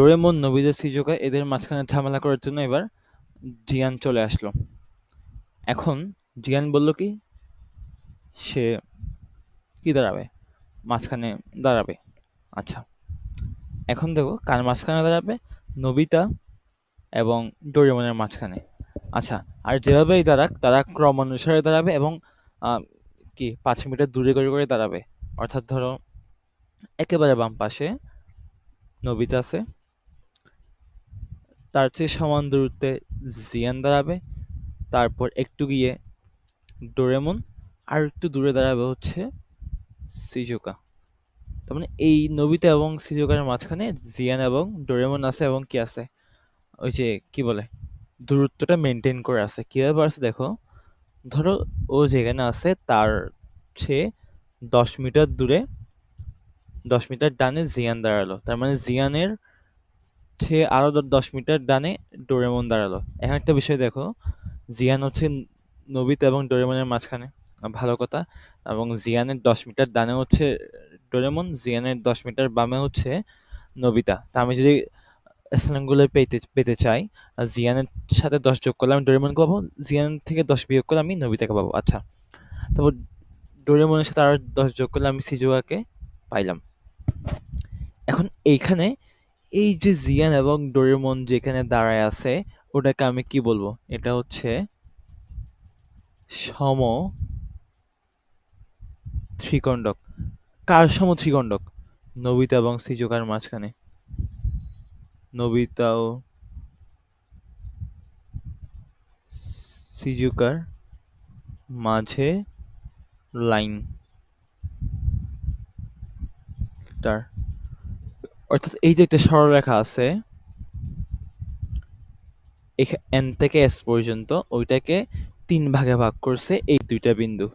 Doraemon, Nobita, Shizuka এদের মাঝখানে ঝামেলা করার জন্য এবার জিয়ান চলে আসলো। এখন জিয়ান বলল কি সে কি দাঁড়াবে? মাঝখানে দাঁড়াবে। আচ্ছা এখন দেখো কার মাঝখানে দাঁড়াবে? নবিতা এবং ডোরেমনের মাঝখানে। আচ্ছা আর যেভাবেই দাঁড়াক তারা ক্রম অনুসারে দাঁড়াবে এবং কি পাঁচ মিটার দূরে করে করে দাঁড়াবে। অর্থাৎ ধরো একেবারে বাম পাশে নবিতা আছে তার চেয়ে সমান দূরত্বে জিয়ান দাঁড়াবে, তারপর একটু গিয়ে ডোরেমন, আর একটু দূরে দাঁড়াবে হচ্ছে সিজোকা। তার মানে এই নবিতা এবং সিজোকার মাঝখানে জিয়ান এবং ডোরেমন আছে এবং কি আছে? ওই যে কি বলে? দূরত্বটা মেনটেন করে আছে। কীভাবে আছে দেখো। ধরো ও যেখানে আছে তার চেয়ে দশ মিটার দূরে, দশ মিটার ডানে জিয়ান দাঁড়াল। তার মানে জিয়ানের চেয়ে আরও দশ মিটার ডানে ডোরেমন দাঁড়াল। এখন একটা বিষয় দেখো, জিয়ান হচ্ছে নবিতা এবং ডোরেমনের মাঝখানে, ভালো কথা। এবং জিয়ানের দশ মিটার ডানে হচ্ছে ডোরেমন, জিয়ানের দশ মিটার বামে হচ্ছে নবিতা। তা আমি যদি স্থানগুলো পেতে পেতে চাই, আর জিয়ানের সাথে দশ যোগ করলে আমি ডোরেমনকে পাবো জিয়ান থেকে দশ বিয়োগ করলে আমি নবিতাকে পাবো। আচ্ছা তারপর ডোরেমনের সাথে আরও দশ যোগ করলে আমি সিজুয়াকে পাইলাম। এখন এইখানে এই যে জিয়ান এবং ডোরেমন যেখানে দাঁড়ায় আছে, ওটাকে আমি কি বলব? এটা হচ্ছে সম ত্রিকণ্ডক কার সম ত্রিকণ্ডক নবিতা এবং সিজুকার মাঝখানে। নবিতা ও সিজুকার মাঝে লাইন। তার অর্থাৎ এই যে একটা সরলরেখা আছে এন থেকে এস পর্যন্ত ওইটাকে তিন ভাগে ভাগ করছে এই দুইটা বিন্দু।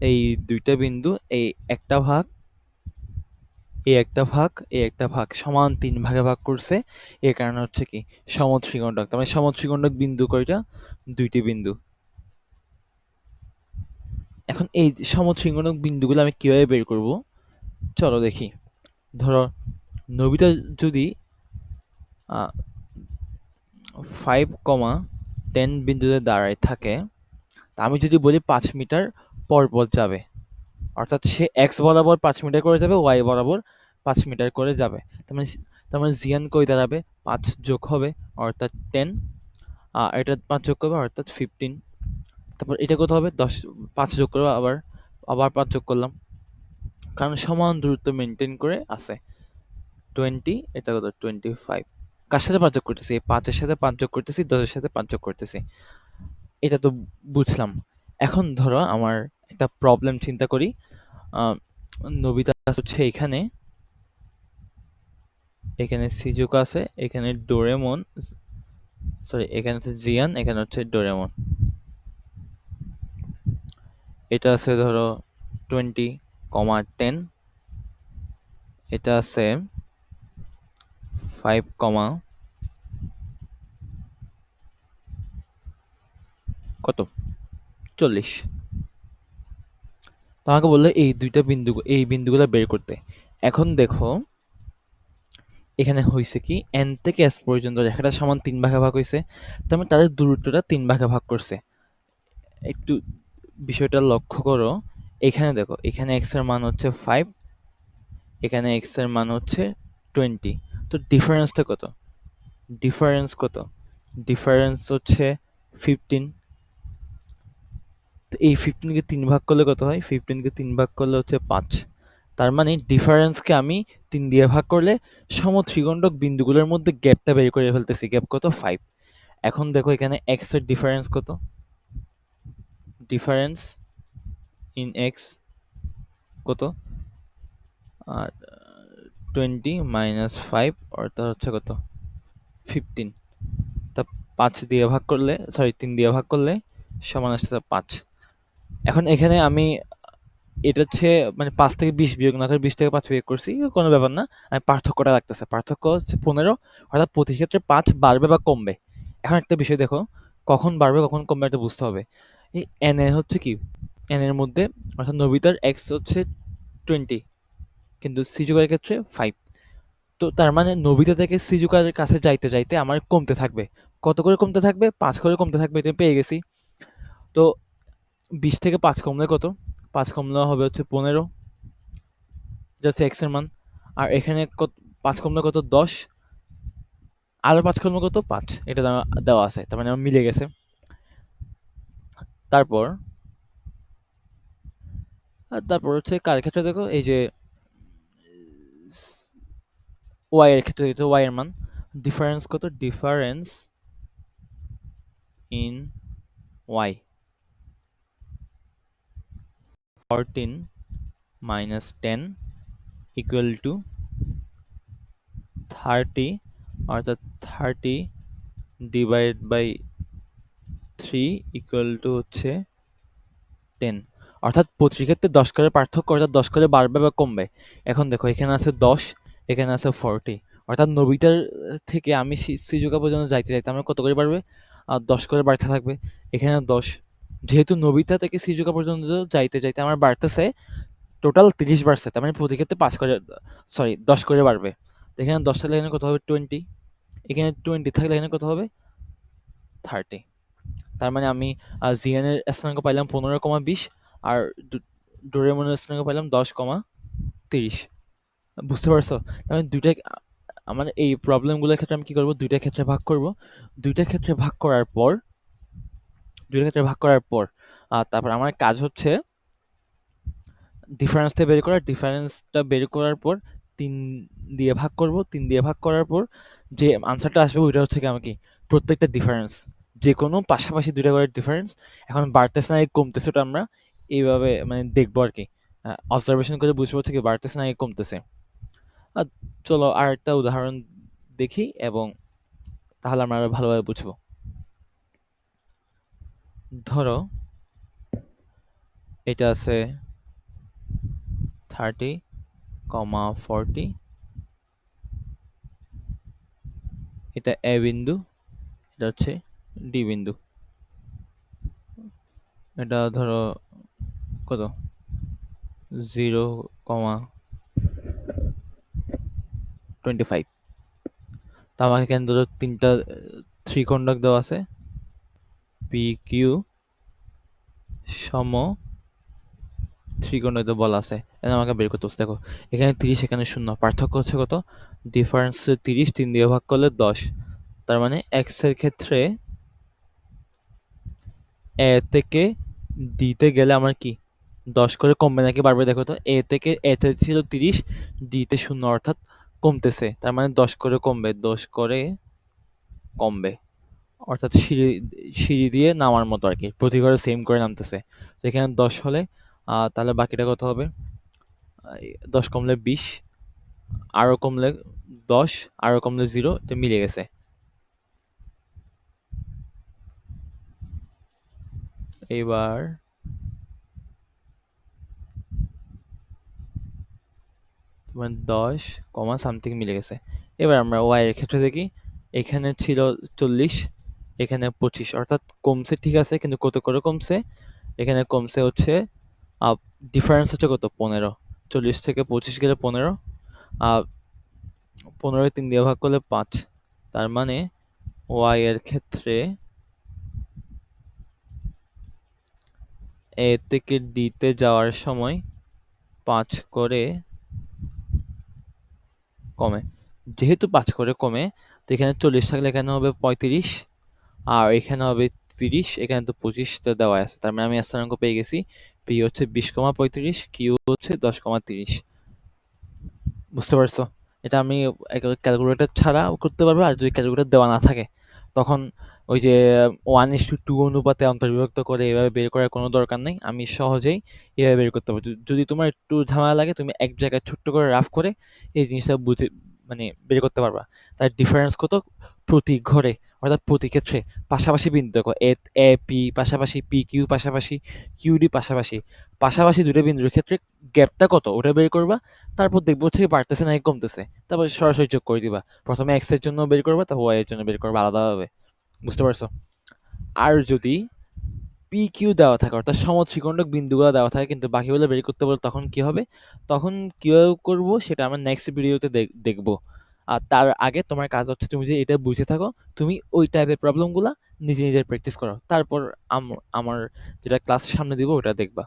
এই দুইটা বিন্দু, এই একটা ভাগ, এই একটা ভাগ, এই একটা ভাগ সমান তিন ভাগে ভাগ করছে। এর কারণে হচ্ছে কি? সমত্রিকণ্ডক। তার মানে সমত্রিকণ্ডক বিন্দু কয়টা? দুইটি বিন্দু। এখন এই সমত্রিকোণক বিন্দুগুলো আমি কীভাবে বের করব? চলো দেখি। ধরো নবিতা যদি ফাইভ কমা টেন বিন্দুতে দাঁড়ায় থাকে, তা আমি যদি বলি পাঁচ মিটার পর পর যাবে। অর্থাৎ সে এক্স বরাবর পাঁচ মিটার করে যাবে ওয়াই বরাবর পাঁচ মিটার করে যাবে। তার মানে তার মানে জিয়ান কই দাঁড়াবে? পাঁচ যোগ হবে, অর্থাৎ টেন এটা পাঁচ যোগ করবে, অর্থাৎ ফিফটিন তারপর এটা কত হবে? দশ, পাঁচ যোগ করব আবার আবার পাঁচ যোগ করলাম। কারণ সমান দূরত্ব মেনটেন করে আছে। টোয়েন্টি, এটা কত? Twenty five. কার সাথে পাঁচ যোগ করতেছি পাঁচের সাথে পাঁচ যোগ করতেছি, দশের সাথে পাঁচ যোগ করতেছি। এটা তো বুঝলাম। এখন ধরো আমার একটা প্রবলেম চিন্তা করি। নবিতা হচ্ছে এখানে। এখানে সিজুক আছে, এখানে ডোরেমন, সরি, এখানে হচ্ছে জিয়ান, এখানে হচ্ছে ডোরেমন। এটা আছে ধরো টোয়েন্টি কমা টেন। এটা আছে ফাইভ কমা কত? চল্লিশ। তোমাকে বলল এই দুইটা বিন্দু, এই বিন্দুগুলো বের করতে। এখন দেখো, এখানে হয়েছে কি এন থেকে এস পর্যন্ত রেখাটা সমান তিন ভাগে ভাগ হয়েছে তার মানে তাদের দূরত্বটা তিন ভাগে ভাগ করছে। একটু বিষয়টা লক্ষ্য করো, এখানে দেখো, এখানে এক্সের মান হচ্ছে ফাইভ এখানে এক্সের মান হচ্ছে টোয়েন্টি তো ডিফারেন্সটা কত? ডিফারেন্স কত? ডিফারেন্স হচ্ছে ফিফটিন তো এই ফিফটিনকে তিন ভাগ করলে কত হয়? ফিফটিনকে তিন ভাগ করলে হচ্ছে পাঁচ। তার মানে ডিফারেন্সকে আমি তিন দিয়ে ভাগ করলে সম ত্রিগণ্ডক বিন্দুগুলোর মধ্যে গ্যাপটা বের করে ফেলতেছি। গ্যাপ কত? ফাইভ এখন দেখো এখানে এক্সের ডিফারেন্স কত? ডিফারেন্স ইন এক্স কত? আর টোয়েন্টি মাইনাস ফাইভ অর্থাৎ হচ্ছে কত? ফিফটিন তা পাঁচ দিয়ে ভাগ করলে সরি তিন দিয়ে ভাগ করলে সমান আসছে পাঁচ। এখন এখানে আমি এটা হচ্ছে মানে পাঁচ থেকে বিশ বিয়োগ না করে বিশ থেকে পাঁচ বিয়োগ করছি, কোনো ব্যাপার না। আমি পার্থক্যটা রাখতেছে। পার্থক্য হচ্ছে পনেরো, অর্থাৎ প্রতি ক্ষেত্রে পাঁচ বাড়বে বা কমবে। এখন একটা বিষয় দেখো, কখন বাড়বে, কখন কমবে এটা বুঝতে হবে। এই এন হচ্ছে কি? এন এর মধ্যে, অর্থাৎ নবিতার এক্স হচ্ছে টোয়েন্টি কিন্তু সিজুকের ক্ষেত্রে ফাইভ তো তার মানে নবিতা থেকে সিজুকার কাছে যাইতে যাইতে আমার কমতে থাকবে। কত করে কমতে থাকবে? পাঁচ করে কমতে থাকবে, এটা পেয়ে গেছি। তো বিশ থেকে পাঁচ কমলে কত? পাঁচ কমলে হবে হচ্ছে পনেরো। এটা হচ্ছে এক্সের মান। আর এখানে কত, পাঁচ কমলে কত? দশ। আরও পাঁচ কমলে কত? পাঁচ। এটা দেওয়া আছে। তার মানে আমার মিলে গেছে। তারপর, আর তারপর হচ্ছে কার ক্ষেত্রে দেখো? এই যে ওয়াই এর ক্ষেত্রে দিতে ওয়াই এর মান ডিফারেন্স কত? Difference in Y fourteen minus ten equal to thirty অর্থাৎ thirty divide by three equal to হচ্ছে টেন অর্থাৎ প্রতিটি ক্ষেত্রে দশ করে পার্থক্য, অর্থাৎ দশ করে বাড়বে বা কমবে। এখন দেখো, এখানে আছে দশ এখানে আছে ফর্টি অর্থাৎ নবিতার থেকে আমি সিজুকা পর্যন্ত যাইতে যাইতে আমার কত করে বাড়বে? আর দশ করে বাড়তে থাকবে। এখানে দশ। যেহেতু নবিতা থেকে সিজুকা পর্যন্ত যাইতে যাইতে আমার বাড়তেছে টোটাল তিরিশ বাড়ছে, তার মানে প্রতি ক্ষেত্রে পাঁচ করে সরি দশ করে বাড়বে। এখানে দশ থাকলে এখানে কত হবে? টোয়েন্টি এখানে টোয়েন্টি থাকলে এখানে কত হবে? থার্টি তার মানে আমি জিএনের স্থানাঙ্ক পাইলাম পনেরো কমা বিশ, আর ডোরেমনের স্থানাঙ্ক পাইলাম দশ কমা তিরিশ। বুঝতে পারছ? মানে দুইটা আমার এই প্রবলেমগুলোর ক্ষেত্রে আমি কী করব? দুইটা ক্ষেত্রে ভাগ করব। দুইটা ক্ষেত্রে ভাগ করার পর দুইটা ক্ষেত্রে ভাগ করার পর তারপর আমার কাজ হচ্ছে ডিফারেন্সটা বের করা ডিফারেন্সটা বের করার পর তিন দিয়ে ভাগ করব। তিন দিয়ে ভাগ করার পর যে আনসারটা আসবে ওইটা হচ্ছে কি আমাকে প্রত্যেকটা ডিফারেন্স যে কোনো পাশাপাশি দুইটা করে ডিফারেন্স এখন বাড়তেছে না কমতেছে ওটা আমরা এইভাবে মানে দেখব আর কি। অবজারভেশন করে বুঝব হচ্ছে কি বাড়তেছে না কমতেছে। চলো আর একটা উদাহরণ দেখি এবং তাহলে আমরা আরও ভালোভাবে বুঝব। ধরো, এটা আছে থার্টি কমা ফর্টি এটা এ বিন্দু, এটা হচ্ছে ডি বিন্দু। এটা ধরো কত? জিরো কমা টোয়েন্টি ফাইভ তো আমাকে এখানে ধরো তিনটা থ্রি কন্ডাক দেওয়া আছে। পি কিউ সম থ্রি কন্ডাক বলা আছে। এটা আমাকে বের করতে হচ্ছে দেখো। এখানে তিরিশ এখানে শূন্য। পার্থক্য হচ্ছে কত? ডিফারেন্স তিরিশ তিন দিয়ে ভাগ করলে দশ। তার মানে এক্সের ক্ষেত্রে এ থেকে ডিতে গেলে আমার কি? দশ করে কমবে নাকি বাড়বে দেখো তো, এ থেকে এতে ছিল তিরিশ ডিতে শূন্য। অর্থাৎ কমতেছে, তার মানে দশ করে কমবে, দশ করে কমবে। অর্থাৎ সিঁড়ি সিঁড়ি দিয়ে নামার মতো আর কি, প্রতি ঘরে সেম করে নামতেছে। তো এখানে দশ হলে তাহলে বাকিটা কত হবে? দশ কমলে বিশ আরও কমলে দশ আরও কমলে জিরো, এটা মিলে গেছে। এবার তোমার দশ কমা সামথিং মিলে গেছে। এবার আমরা ওয়াই এর ক্ষেত্রে দেখি, এখানে ছিল চল্লিশ, এখানে পঁচিশ। অর্থাৎ কমছে ঠিক আছে, কিন্তু কত করে কমছে এখানে কমছে হচ্ছে ডিফারেন্স হচ্ছে কত? পনেরো। চল্লিশ থেকে পঁচিশ গেলে পনেরো, আর পনেরো তিন দিয়ে ভাগ করলে পাঁচ। তার মানে ওয়াই এর ক্ষেত্রে এ থেকে ডিতে যাওয়ার সময় পাঁচ করে কমে। যেহেতু পাঁচ করে কমে, তো এখানে চল্লিশ থাকলে এখানে হবে পঁয়ত্রিশ, আর এখানে হবে তিরিশ, এখানে তো পঁচিশটা দেওয়া আছে। তার মানে আমি স্থানাঙ্ক পেয়ে গেছি। পি হচ্ছে বিশ কমা পঁয়ত্রিশ কিউ হচ্ছে দশ কমা তিরিশ। বুঝতে পারছ? এটা আমি ক্যালকুলেটর ছাড়া করতে পারব, আর যদি ক্যালকুলেটর দেওয়া না থাকে তখন ওই যে ওয়ান ইস টু টু অনুপাতে অন্তর্বিভক্ত করে এভাবে বের করার কোনো দরকার নেই। আমি সহজেই এভাবে বের করতে পারব যদি তোমার একটু ঝামেলা লাগে, তুমি এক জায়গায় ছোট্ট করে রাফ করে এই জিনিসটা বুঝে মানে বের করতে পারবা। তার ডিফারেন্স কত? প্রতি ঘরে, অর্থাৎ প্রতি ক্ষেত্রে, পাশাপাশি বিন্দু দেখো, এ এ, পি, পাশাপাশি, পি, কিউ, পাশাপাশি, কিউ, ডি, পাশাপাশি পাশাপাশি দুটো বিন্দুর ক্ষেত্রে গ্যাপটা কত? ওটা বের করবা, তারপর দেখব হচ্ছে বাড়তেছে না কমতেছে, তারপর সরাসরি যোগ করে দিবা। প্রথমে এক্সের জন্য বের করবা, তারপর ওয়াই এর জন্য বের করবা আলাদাভাবে, বুঝতে পারছ? আর যদি পি কিউ দেওয়া থাকে, অর্থাৎ সমত্রিকোণক বিন্দুগুলো দেওয়া থাকে, কিন্তু বাকিগুলো বের করতে বলে, তখন কি হবে? তখন কীভাবে করব, সেটা আমরা নেক্সট ভিডিওতে দেখব। আর তার আগে তোমার কাজ হচ্ছে তুমি যে এটা বুঝে থাকো, তুমি ওই টাইপের প্রবলেমগুলো নিজে নিজের প্র্যাকটিস করো। তারপর আম- আমার যেটা ক্লাসের সামনে দিব, ওটা দেখবা।